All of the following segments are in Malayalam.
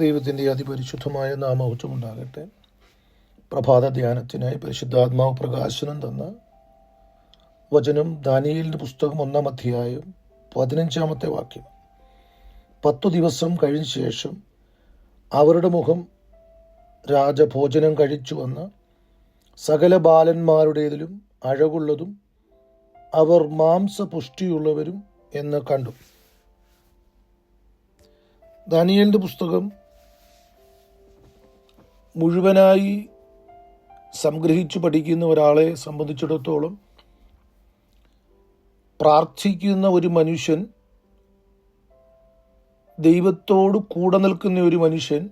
ദൈവത്തിന്റെ അതിപരിശുദ്ധമായ നാമഹത്വം ഉണ്ടാകട്ടെ. പ്രഭാത ധ്യാനത്തിനായി പരിശുദ്ധാത്മാവ് പ്രകാശനം തന്ന വചനം ദാനിയലിന്റെ പുസ്തകം ഒന്നാം അധ്യായം പതിനഞ്ചാമത്തെ വാക്യം. പത്തു ദിവസം കഴിഞ്ഞ ശേഷം അവരുടെ മുഖം രാജഭോജനം കഴിച്ചു വന്ന് സകല ബാലന്മാരുടേതിലും അഴകുള്ളതും അവർ മാംസപുഷ്ടിയുള്ളവരും എന്ന് കണ്ടു. ദാനിയലിന്റെ പുസ്തകം മുഴുവനായി സംഗ്രഹിച്ചു പഠിക്കുന്ന ഒരാളെ സംബന്ധിച്ചിടത്തോളം പ്രാർത്ഥിക്കുന്ന ഒരു മനുഷ്യൻ ദൈവത്തോട് കൂടെ നിൽക്കുന്ന ഒരു മനുഷ്യൻ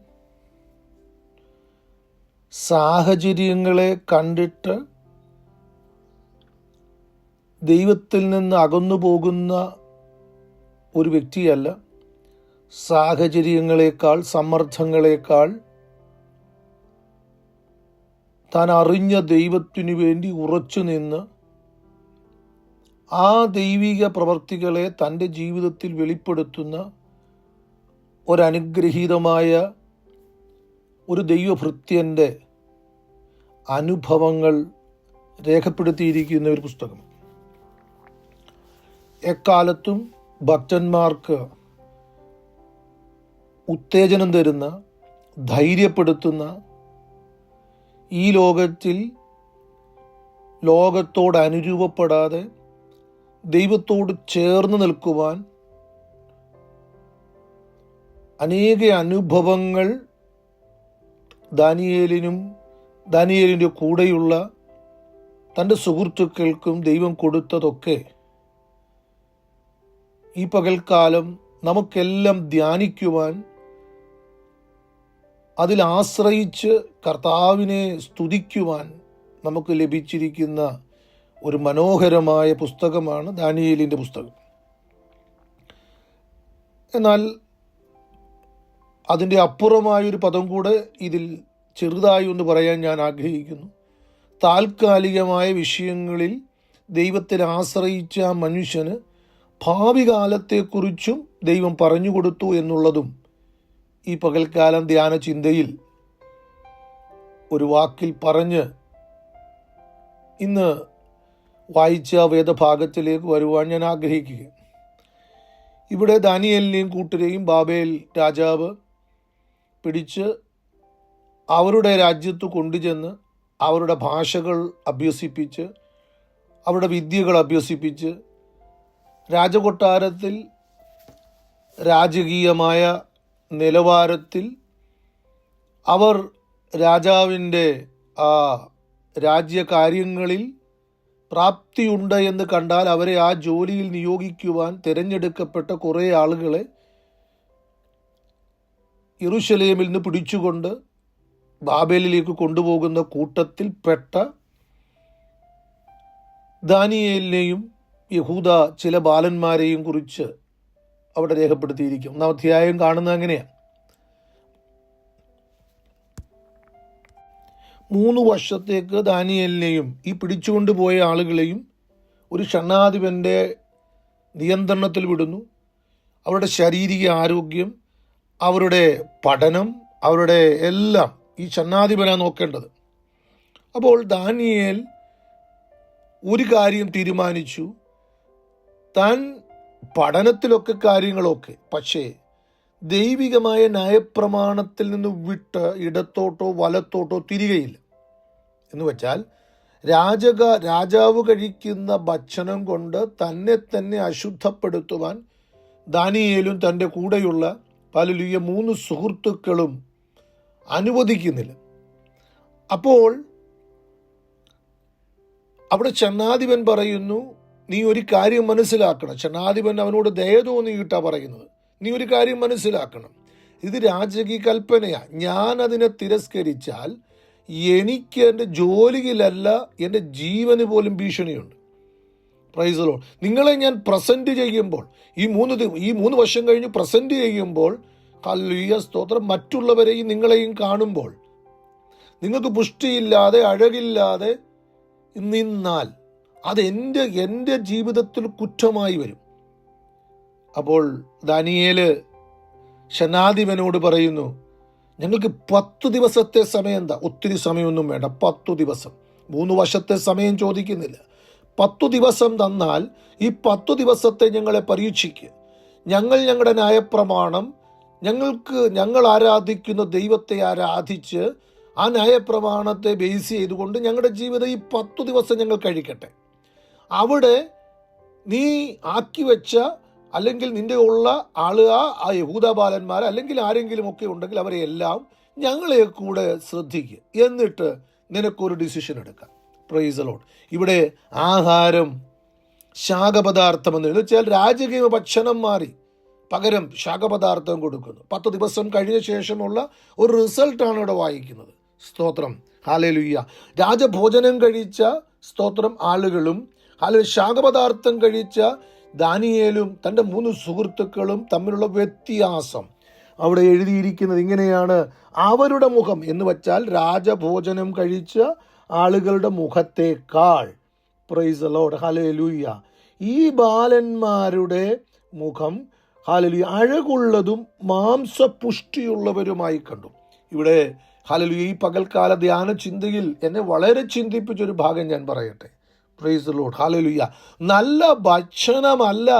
സാഹചര്യങ്ങളെ കണ്ടിട്ട് ദൈവത്തിൽ നിന്ന് അകന്നു പോകുന്ന ഒരു വ്യക്തിയല്ല. സാഹചര്യങ്ങളെക്കാൾ സമ്മർദ്ദങ്ങളെക്കാൾ താൻ അറിഞ്ഞ ദൈവത്തിനു വേണ്ടി ഉറച്ചു നിന്ന് ആ ദൈവിക പ്രവർത്തികളെ തന്റെ ജീവിതത്തിൽ വെളിപ്പെടുത്തുന്ന ഒരനുഗ്രഹീതമായ ഒരു ദൈവഭൃത്യന്റെ അനുഭവങ്ങൾ രേഖപ്പെടുത്തിയിരിക്കുന്ന ഒരു പുസ്തകം. എക്കാലത്തും ഭക്തന്മാർക്ക് ഉത്തേജനം തരുന്ന ധൈര്യപ്പെടുത്തുന്ന ഈ ലോകത്തിൽ ലോകത്തോട് അനുരൂപപ്പെടാതെ ദൈവത്തോട് ചേർന്ന് നിൽക്കുവാൻ അനേക അനുഭവങ്ങൾ ദാനിയേലിനും ദാനിയേലിന്റെ കൂടെയുള്ള തന്റെ സുഹൃത്തുക്കൾക്കും ദൈവം കൊടുത്തതൊക്കെ ഈ പകൽക്കാലം നമുക്കെല്ലാം ധ്യാനിക്കുവാൻ അതിൽ ആശ്രയിച്ച് കർത്താവിനെ സ്തുതിക്കുവാൻ നമുക്ക് ലഭിച്ചിരിക്കുന്ന ഒരു മനോഹരമായ പുസ്തകമാണ് ദാനിയേലിന്റെ പുസ്തകം. എന്നാൽ അതിന്റെ അപ്പുറമായൊരു പദം കൂടെ ഇതിൽ ചെറുതായി ഒന്ന് പറയാൻ ഞാൻ ആഗ്രഹിക്കുന്നു. താൽക്കാലികമായ വിഷയങ്ങളിൽ ദൈവത്തിൽ ആശ്രയിച്ച ആ മനുഷ്യന് ഭാവി കാലത്തെക്കുറിച്ചും ദൈവം പറഞ്ഞു കൊടുത്തു എന്നുള്ളതും ഈ പകൽക്കാലം ധ്യാന ചിന്തയിൽ ഒരു വാക്കിൽ പറഞ്ഞ് ഇന്ന് വായിച്ച വേദഭാഗത്തിലേക്ക് വരുവാൻ ഞാൻ ആഗ്രഹിക്കുക ഇവിടെ ദാനിയലിനെയും കൂട്ടരെയും ബാബേൽ രാജാവ് പിടിച്ച് അവരുടെ രാജ്യത്ത് കൊണ്ടുചെന്ന് അവരുടെ ഭാഷകൾ അഭ്യസിപ്പിച്ച് അവരുടെ വിദ്യകൾ അഭ്യസിപ്പിച്ച് രാജകൊട്ടാരത്തിൽ രാജകീയമായ നിലവാരത്തിൽ അവർ രാജാവിന്റെ ആ രാജ്യകാര്യങ്ങളിൽ പ്രാപ്തിയുണ്ട് എന്ന് കണ്ടാൽ അവരെ ആ ജോലിയിൽ നിയോഗിക്കുവാൻ തിരഞ്ഞെടുക്കപ്പെട്ട കുറേ ആളുകളെ ഇറുഷലേമിൽ നിന്ന് പിടിച്ചുകൊണ്ട് ബാബേലിലേക്ക് കൊണ്ടുപോകുന്ന കൂട്ടത്തിൽ പെട്ട ദാനിയേലിനെയും യഹൂദ ചില ബാലന്മാരെയും കുറിച്ച് അവിടെ രേഖപ്പെടുത്തിയിരിക്കും. ഒന്നാം അധ്യായം കാണുന്നത് അങ്ങനെയാണ് മൂന്ന് വർഷത്തേക്ക് ദാനിയലിനെയും ഈ പിടിച്ചുകൊണ്ടുപോയ ആളുകളെയും ഒരു ഷണ്ണാധിപന്റെ നിയന്ത്രണത്തിൽ വിടുന്നു. അവരുടെ ശാരീരിക ആരോഗ്യം അവരുടെ പഠനം അവരുടെ എല്ലാം ഈ ഷണ്ണാധിപനാണ് നോക്കേണ്ടത്. അപ്പോൾ ദാനിയേൽ ഒരു കാര്യം തീരുമാനിച്ചു. താൻ പഠനത്തിലൊക്കെ കാര്യങ്ങളൊക്കെ. പക്ഷേ ദൈവികമായ ന്യായപ്രമാണത്തിൽ നിന്ന് വിട്ട് ഇടത്തോട്ടോ വലത്തോട്ടോ തിരികയില്ല. എന്ന് വെച്ചാൽ രാജക രാജാവ് കഴിക്കുന്ന ഭക്ഷണം കൊണ്ട് തന്നെ തന്നെ അശുദ്ധപ്പെടുത്തുവാൻ ദാനിയേലും തന്റെ കൂടെയുള്ള പലലുയ മൂന്ന് സുഹൃത്തുക്കളും അനുവദിക്കുന്നില്ല. അപ്പോൾ അവിടെ ചന്നാധിപൻ പറയുന്നു നീ ഒരു കാര്യം മനസ്സിലാക്കണം. ക്ഷണാധിപൻ അവനോട് ദയ തോന്നിയിട്ടാ പറയുന്നത്. നീ ഒരു കാര്യം മനസ്സിലാക്കണം. ഇത് രാജകീയ കൽപ്പനയാ. ഞാൻ അതിനെ തിരസ്കരിച്ചാൽ എനിക്ക് എന്റെ ജോലിയിലല്ല എന്റെ ജീവന് പോലും ഭീഷണിയുണ്ട്. പ്രൈസലോ നിങ്ങളെ ഞാൻ പ്രസന്റ് ചെയ്യുമ്പോൾ ഈ മൂന്ന് ഈ മൂന്ന് വർഷം കഴിഞ്ഞ് പ്രസന്റ് ചെയ്യുമ്പോൾ കല്ലുയ സ്തോത്രം മറ്റുള്ളവരെയും നിങ്ങളെയും കാണുമ്പോൾ നിങ്ങൾക്ക് പുഷ്ടിയില്ലാതെ അഴകില്ലാതെ നിന്നാൽ അത് എന്റെ ജീവിതത്തിൽ കുറ്റമായി വരും. അപ്പോൾ ദാനിയേൽ ഷനാധിപനോട് പറയുന്നു ഞങ്ങൾക്ക് പത്ത് ദിവസത്തെ സമയം എന്താ? ഒത്തിരി സമയമൊന്നും വേണ്ട പത്തു ദിവസം. മൂന്ന് വർഷത്തെ സമയം ചോദിക്കുന്നില്ല. പത്തു ദിവസം തന്നാൽ ഈ പത്തു ദിവസത്തെ ഞങ്ങളെ പരീക്ഷിക്കുക ഞങ്ങൾ ഞങ്ങളുടെ ന്യായപ്രമാണം ഞങ്ങൾക്ക് ഞങ്ങൾ ആരാധിക്കുന്ന ദൈവത്തെ ആരാധിച്ച് ആ ന്യായപ്രമാണത്തെ ബേസ് ചെയ്തുകൊണ്ട് ഞങ്ങളുടെ ജീവിതം ഈ പത്തു ദിവസം ഞങ്ങൾ കഴിക്കട്ടെ. അവിടെ നീ ആക്കി വെച്ച അല്ലെങ്കിൽ നിന്റെ ഉള്ള ആളുക ആ യഹൂദബാലന്മാർ അല്ലെങ്കിൽ ആരെങ്കിലും ഒക്കെ ഉണ്ടെങ്കിൽ അവരെ എല്ലാം ഞങ്ങളെ കൂടെ ശ്രദ്ധിക്കുക എന്നിട്ട് നിനക്കൊരു ഡിസിഷൻ എടുക്കാം. പ്രൈസ് ഇവിടെ ആഹാരം ശാഖപദാർത്ഥം എന്ന് വെച്ചാൽ രാജകീയ ഭക്ഷണം മാറി. പകരം ശാഖപദാർത്ഥം കൊടുക്കുന്നു. പത്ത് ദിവസം കഴിഞ്ഞ ശേഷമുള്ള ഒരു റിസൾട്ടാണ് ഇവിടെ വായിക്കുന്നത്. സ്തോത്രം. ഹാലലുയ്യ രാജഭോജനം കഴിച്ച സ്തോത്രം ആളുകളും ഹാല ശാഖപദാർത്ഥം കഴിച്ച ദാനിയേലും തന്റെ മൂന്ന് സുഹൃത്തുക്കളും തമ്മിലുള്ള വ്യത്യാസം. അവിടെ എഴുതിയിരിക്കുന്നത് ഇങ്ങനെയാണ്. അവരുടെ മുഖം എന്ന് വച്ചാൽ രാജഭോജനം കഴിച്ച ആളുകളുടെ മുഖത്തേക്കാൾ. പ്രൈസ് ലോഡ് ഹലലുയ്യ ഈ ബാലന്മാരുടെ മുഖം ഹാലലു അഴകുള്ളതും മാംസപുഷ്ടിയുള്ളവരുമായി കണ്ടു. ഇവിടെ ഹാലലു ഈ പകൽക്കാല ധ്യാന ചിന്തയിൽ എന്നെ വളരെ ചിന്തിപ്പിച്ചൊരു ഭാഗം ഞാൻ പറയട്ടെ. പ്രൈസ് ലോഡ് ഹാലലുയ്യ നല്ല ഭക്ഷണമല്ല.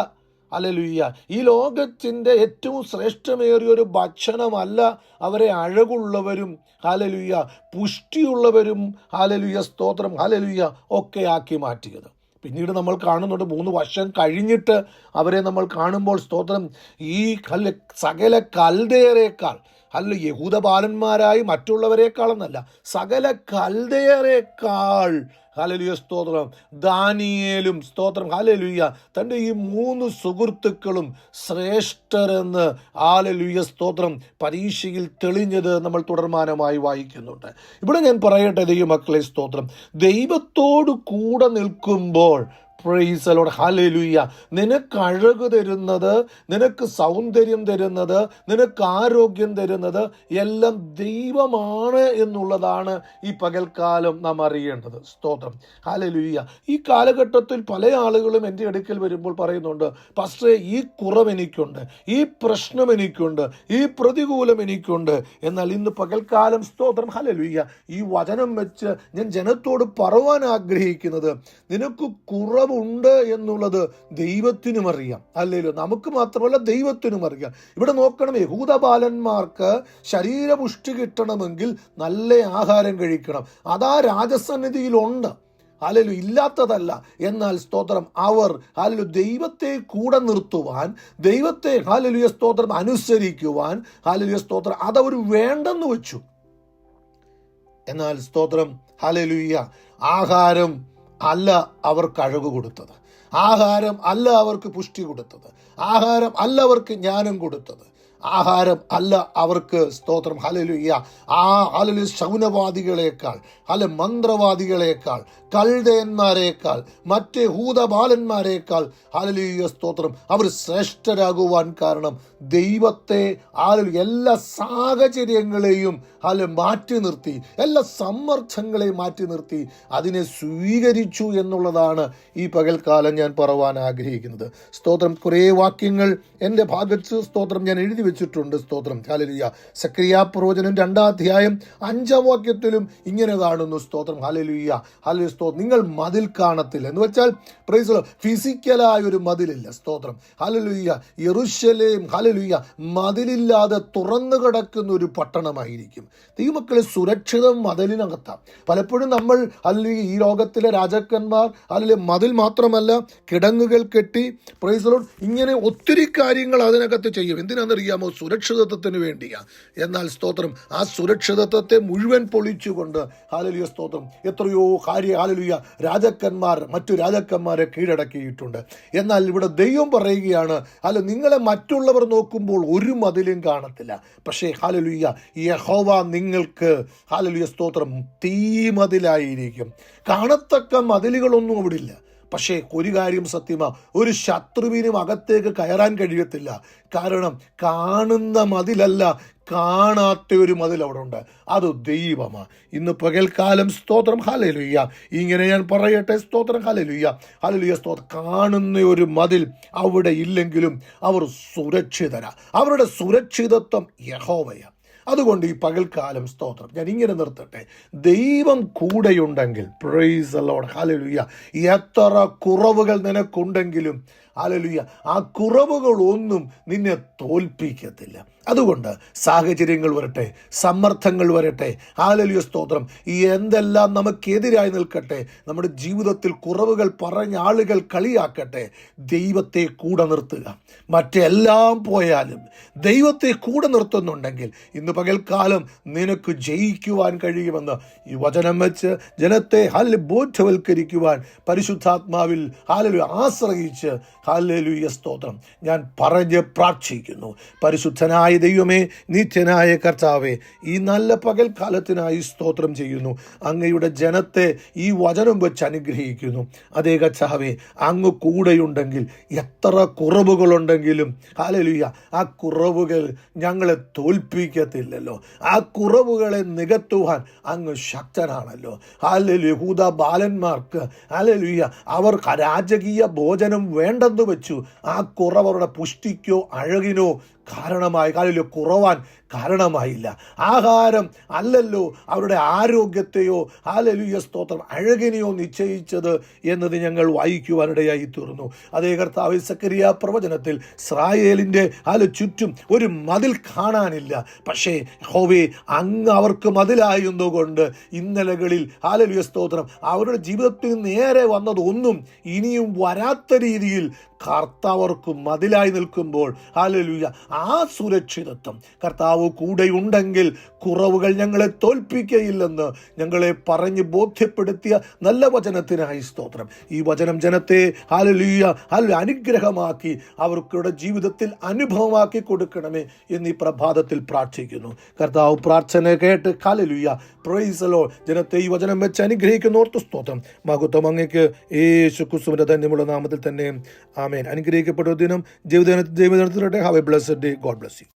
അലലുയ്യ ഈ ലോകത്തിന്റെ ഏറ്റവും ശ്രേഷ്ഠമേറിയ ഒരു ഭക്ഷണമല്ല അവരെ അഴകുള്ളവരും ഹാലലുയ്യ പുഷ്ടിയുള്ളവരും ഹാലലുയ്യ സ്തോത്രം ഹാലലുയ്യ ഒക്കെ ആക്കി മാറ്റിയത്. പിന്നീട് നമ്മൾ കാണുന്നുണ്ട് മൂന്ന് വർഷം കഴിഞ്ഞിട്ട് അവരെ നമ്മൾ കാണുമ്പോൾ സ്തോത്രം ഈ കല്ല് സകല കൽതേറേക്കാൾ അല്ല യഹൂദ ബാലന്മാരായി മറ്റുള്ളവരെക്കാളെന്നല്ല സകല കൽതയറേക്കാൾ ഹലലുയ സ്തോത്രം. ദാനിയേലും സ്തോത്രം. ഹലലുയ തന്റെ ഈ മൂന്ന് സുഹൃത്തുക്കളും ശ്രേഷ്ഠരെന്ന് ആലലുയ സ്തോത്രം പരീക്ഷയിൽ തെളിഞ്ഞത് നമ്മൾ തുടർമാനമായി വായിക്കുന്നുണ്ട്. ഇവിടെ ഞാൻ പറയട്ടെ ദൈവമക്കളെ സ്തോത്രം. ദൈവത്തോട് കൂടെ നിൽക്കുമ്പോൾ പ്രൈസലോട് ഹാലലുയ്യ നിനക്ക് അഴക് തരുന്നത് നിനക്ക് സൗന്ദര്യം തരുന്നത് നിനക്ക് ആരോഗ്യം തരുന്നത് എല്ലാം ദൈവമാണ് എന്നുള്ളതാണ് ഈ പകൽക്കാലം നാം അറിയേണ്ടത്. സ്തോത്രം. ഹാലലുയ്യ ഈ കാലഘട്ടത്തിൽ പല ആളുകളും എന്റെ അടുക്കൽ വരുമ്പോൾ പറയുന്നുണ്ട് പക്ഷേ ഈ കുറവ് എനിക്കുണ്ട് ഈ പ്രശ്നം എനിക്കുണ്ട് ഈ പ്രതികൂലം എനിക്കുണ്ട്. എന്നാൽ ഇന്ന് പകൽക്കാലം സ്തോത്രം. ഹലലുയ്യ ഈ വചനം വെച്ച് ഞാൻ ജനത്തോട് പറവാൻ ആഗ്രഹിക്കുന്നത് നിനക്ക് കുറവുണ്ട് എന്നുള്ളത് ദൈവത്തിനും അറിയാം. അല്ലല്ലോ നമുക്ക് മാത്രമല്ല ദൈവത്തിനും അറിയാം. ഇവിടെ നോക്കണം യഹൂദ ബാലന്മാർക്ക് ശരീരപുഷ്ടി കിട്ടണമെങ്കിൽ നല്ല ആഹാരം കഴിക്കണം. അതാ രാജസന്നിധിയിലുണ്ട്. ഹാലലു ഇല്ലാത്തതല്ല. എന്നാൽ സ്തോത്രം അവർ ഹാലലു ദൈവത്തെ കൂടെ നിർത്തുവാൻ ദൈവത്തെ ഹാലലുയ സ്തോത്രം അനുസരിക്കുവാൻ ഹാലലുയ സ്തോത്രം അതവർ വേണ്ടെന്ന് വെച്ചു. എന്നാൽ സ്തോത്രം ഹാലലുയ്യ ആഹാരം അല്ല അവർക്ക് അഴകു കൊടുത്തത്. ആഹാരം അല്ല അവർക്ക് പുഷ്ടി കൊടുത്തത്. ആഹാരം അല്ല അവർക്ക് ജ്ഞാനം കൊടുത്തത്. ആഹാരം അല്ല അവർക്ക് സ്തോത്രം. ഹലലുയ്യ ആ ഹലലു ശൗനവാദികളേക്കാൾ അല്ല മന്ത്രവാദികളേക്കാൾ കഴുതയന്മാരെക്കാൾ മറ്റ് ഹൂതബാലന്മാരേക്കാൾ ഹലലുയ്യ സ്തോത്രം. അവർ ശ്രേഷ്ഠരാകുവാൻ കാരണം ദൈവത്തെ ആലു എല്ലാ സാഹചര്യങ്ങളെയും അല്ല മാറ്റി നിർത്തി. എല്ലാ സമ്മർദ്ദങ്ങളെയും മാറ്റി നിർത്തി. അതിനെ സ്വീകരിച്ചു എന്നുള്ളതാണ് ഈ പകൽക്കാലം ഞാൻ പറവാൻ ആഗ്രഹിക്കുന്നത്. സ്തോത്രം. കുറേ വാക്യങ്ങൾ എന്റെ ഭാഗത്ത് സ്തോത്രം ഞാൻ എഴുതി വെച്ചിട്ടുണ്ട്. സ്തോത്രം. ഹാലലിയ സക്രിയ പ്രവചനം രണ്ടാം അധ്യായം അഞ്ചാം വാക്യത്തിലും ഇങ്ങനെ കാണുന്നു. സ്തോത്രം. ഹാലലിയ ഹാലലു സ്തോത്രം നിങ്ങൾ മതിൽ കാണത്തില്ല. എന്ന് വെച്ചാൽ പ്രൈസ് ഫിസിക്കലായ ഒരു മതിലില്ല. സ്തോത്രം. ഹാലലുയ്യ യെറുശലേം ഹാലലുയ്യ മതിലില്ലാതെ തുറന്നു കിടക്കുന്ന ഒരു പട്ടണമായിരിക്കും. ദൈവമക്കളെ സുരക്ഷിതം മതിലിനകത്താണ് പലപ്പോഴും നമ്മൾ അല്ലെങ്കിൽ ഈ ലോകത്തിലെ രാജാക്കന്മാർ അല്ലെങ്കിൽ മതിൽ മാത്രമല്ല കിടങ്ങുകൾ കെട്ടി പ്രൈസലോൺ ഇങ്ങനെ ഒത്തിരി കാര്യങ്ങൾ അതിനകത്ത് ചെയ്യും. എന്തിനാണെന്നറിയാമോ? സുരക്ഷിതത്വത്തിന് വേണ്ടിയാ. എന്നാൽ സ്തോത്രം ആ സുരക്ഷിതത്വത്തെ മുഴുവൻ പൊളിച്ചുകൊണ്ട് ഹാലലിയ സ്തോത്രം എത്രയോ കാര്യ ഹാലലിയ രാജാക്കന്മാർ മറ്റു രാജാക്കന്മാരെ കീഴടക്കിയിട്ടുണ്ട്. എന്നാൽ ഇവിടെ ദൈവം പറയുകയാണ് അല്ല നിങ്ങളെ മറ്റുള്ളവർ നോക്കുമ്പോൾ ഒരു മതിലും കാണത്തില്ല. പക്ഷേ ഹാലലുയ്യ യഹോവ നിങ്ങൾക്ക് ഹാലലുയ സ്തോത്രം തീ മതിലായിരിക്കും കാണത്തക്ക മതിലുകളൊന്നും അവിടെ ഇല്ല പക്ഷേ ഒരു കാര്യം സത്യമാ ഒരു ശത്രുവിനും അകത്തേക്ക് കയറാൻ കഴിയത്തില്ല. കാരണം കാണുന്ന മതിലല്ല കാണാത്ത ഒരു മതിൽ അവിടെ ഉണ്ട് അത് ദൈവമാ. ഇന്ന് പകൽക്കാലം സ്തോത്രം ഹലലുയ്യ ഇങ്ങനെ ഞാൻ പറയട്ടെ സ്തോത്രം ഹലലുയ്യ ഹലലുയ്യ സ്തോത്രം. കാണുന്ന ഒരു മതിൽ അവിടെ ഇല്ലെങ്കിലും അവർ സുരക്ഷിതരാ. അവരുടെ സുരക്ഷിതത്വം യഹോവയ. അതുകൊണ്ട് ഈ പകൽക്കാലം സ്തോത്രം. ഞാൻ ഇങ്ങനെ നിർത്തട്ടെ. ദൈവം കൂടെയുണ്ടെങ്കിൽ പ്രൈസ് ലോഡ് ഹാലലുയ്യ എത്ര കുറവുകൾ നിനക്കുണ്ടെങ്കിലും ഹാലലുയ്യ ആ കുറവുകളൊന്നും നിന്നെ തോൽപ്പിക്കത്തില്ല. അതുകൊണ്ട് സാഹചര്യങ്ങൾ വരട്ടെ സമ്മർദ്ദങ്ങൾ വരട്ടെ. ഹാലലുയ സ്തോത്രം. ഈ എന്തെല്ലാം നമുക്കെതിരായി നിൽക്കട്ടെ നമ്മുടെ ജീവിതത്തിൽ കുറവുകൾ പറഞ്ഞ ആളുകൾ കളിയാക്കട്ടെ ദൈവത്തെ കൂടെ നിർത്തുക. മറ്റെല്ലാം പോയാലും ദൈവത്തെ കൂടെ നിർത്തുന്നുണ്ടെങ്കിൽ ഇന്ന് പകൽക്കാലം നിനക്ക് ജയിക്കുവാൻ കഴിയുമെന്ന് ഈ വചനം വെച്ച് ജനത്തെ ഹാല ബോധവൽക്കരിക്കുവാൻ പരിശുദ്ധാത്മാവിൽ ആലലു ആശ്രയിച്ച് ഹാലലുയ സ്തോത്രം. ഞാൻ പറഞ്ഞ് പ്രാർത്ഥിക്കുന്നു. പരിശുദ്ധനായ ദൈവമേ നിത്യനായ കർത്താവേ ഈ നല്ല പകൽ കാലത്തിനായി സ്തോത്രം ചെയ്യുന്നു. അങ്ങയുടെ ജനത്തെ ഈ വചനം വെച്ച് അനുഗ്രഹിക്കുന്നു. അതേ കർത്താവേ അങ്ങ് കൂടെയുണ്ടെങ്കിൽ എത്ര കുറവുകളുണ്ടെങ്കിലും ഹാലലുയ ആ കുറവുകൾ ഞങ്ങളെ തോൽപ്പിക്കത്തില്ലല്ലോ. ആ കുറവുകളെ നികത്തുവാൻ അങ്ങ് ശക്തനാണല്ലോ. ഹാലലു യഹൂദ ബാലന്മാർക്ക് ഹാലലുയ അവർ രാജകീയ ഭോജനം വേണ്ടെന്ന് വെച്ചു ആ കുറവ് അവരുടെ പുഷ്ടിക്കോ അഴകിനോ കാരണമായി കാലിലോ കുറവാൻ കാരണമായില്ല. ആഹാരം അല്ലല്ലോ അവരുടെ ആരോഗ്യത്തെയോ ഹാലലുയ സ്തോത്രം അഴകിനെയോ നിശ്ചയിച്ചത് എന്നത് ഞങ്ങൾ വായിക്കുവാനിടയായി തീർന്നു. അതേ കർത്താവ് സക്കരിയ പ്രവചനത്തിൽ ഇസ്രായേലിന്റെ അല ചുറ്റും ഒരു മതിൽ കാണാനില്ല. പക്ഷേ ഹോവേ അങ്ങ് അവർക്ക് മതിലായിരുന്നുകൊണ്ട് ഇന്നലകളിൽ ഹാലലുയ സ്തോത്രം അവരുടെ ജീവിതത്തിൽ നേരെ വന്നതൊന്നും ഇനിയും വരാത്ത രീതിയിൽ കർത്താവർക്ക് മതിലായി നിൽക്കുമ്പോൾ ഹാലലുയ ആ സുരക്ഷിതത്വം കർത്താവ് കൂടെയുണ്ടെങ്കിൽ കുറവുകൾ ഞങ്ങളെ തോൽപ്പിക്കയില്ലെന്ന് ഞങ്ങളെ പറഞ്ഞ് ബോധ്യപ്പെടുത്തിയ നല്ല വചനത്തിനായി സ്തോത്രം. ഈ വചനം ജനത്തെ ഹലലീയ ഹാല അനുഗ്രഹമാക്കി അവർക്കുടെ ജീവിതത്തിൽ അനുഭവമാക്കി കൊടുക്കണമേ എന്നീ പ്രഭാതത്തിൽ പ്രാർത്ഥിക്കുന്നു. കർത്താവ് പ്രാർത്ഥന കേട്ട് ഹാലലുയ പ്രൈസലോ ജനത്തെ ഈ വചനം വെച്ച് അനുഗ്രഹിക്കുന്ന ഓർത്തു സ്തോത്രം. മഹത്വം അങ്ങേക്ക് യേശു കുസുവിന്റെ ധന്യമുള്ള നാമത്തിൽ തന്നെ ആമേൻ. അനുഗ്രഹിക്കപ്പെട്ട ദിനം ജീവിത ജീവിതത്തിലൂടെ have a blessed day God bless you